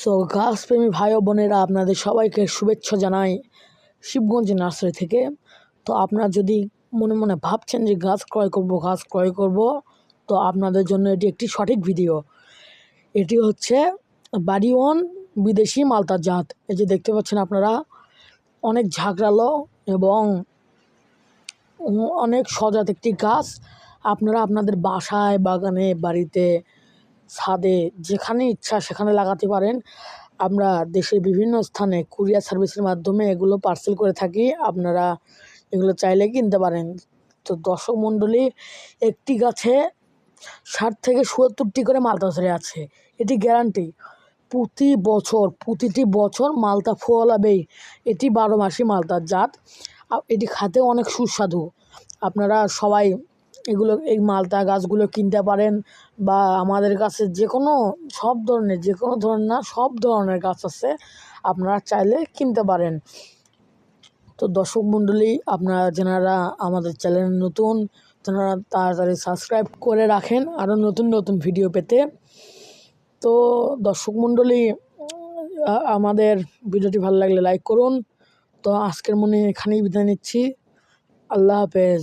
So গাছপ্রেমী ভাই ও বোনেরা, আপনাদের সবাইকে শুভেচ্ছা জানাই শিবগঞ্জ নার্সারি থেকে। তো আপনারা যদি মনে মনে ভাবছেন যে গাছ ক্রয় করব, গাছ ক্রয় করব, তো আপনাদের জন্য এটি একটি সঠিক ভিডিও। এটি হচ্ছে বাড়িওয়ান বিদেশি মালতার জাত। এই যে দেখতে পাচ্ছেন আপনারা, অনেক ঝাঁকড়ালো এবং অনেক সজাত একটি গাছ। আপনারা আপনাদের বাসায়, বাগানে, বাড়িতে ছাদে যেখানে ইচ্ছা সেখানে লাগাতে পারেন। আমরা দেশের বিভিন্ন স্থানে কুরিয়ার সার্ভিসের মাধ্যমে এগুলো পার্সেল করে থাকি। আপনারা এগুলো চাইলে কিনতে পারেন। তো দর্শক মণ্ডলী, একটি গাছে ষাট থেকে সত্তরটি করে মালতা ধরে আছে। এটি গ্যারান্টি। প্রতি বছর, প্রতিটি বছর মালতা ফলাবেই এটি বারো মাসি মালতার জাত। এটি খেতে অনেক সুস্বাদু। আপনারা সবাই এগুলো, এই মালতা গাছগুলো কিনতে পারেন বা আমাদের কাছে যে কোনো সব ধরনের যে কোনো ধরনের না, সব ধরনের গাছ আছে, আপনারা চাইলে কিনতে পারেন। তো দর্শক মণ্ডলী, আপনারা যেনারা আমাদের চ্যানেল নতুন, তেনারা তাড়াতাড়ি সাবস্ক্রাইব করে রাখেন আরও নতুন নতুন ভিডিও পেতে। তো দর্শক মণ্ডলী আমাদের ভিডিওটি ভালো লাগলে লাইক করুন। তো আজকের মনে এখানেই বিদায় নিচ্ছি। আল্লাহ হাফেজ।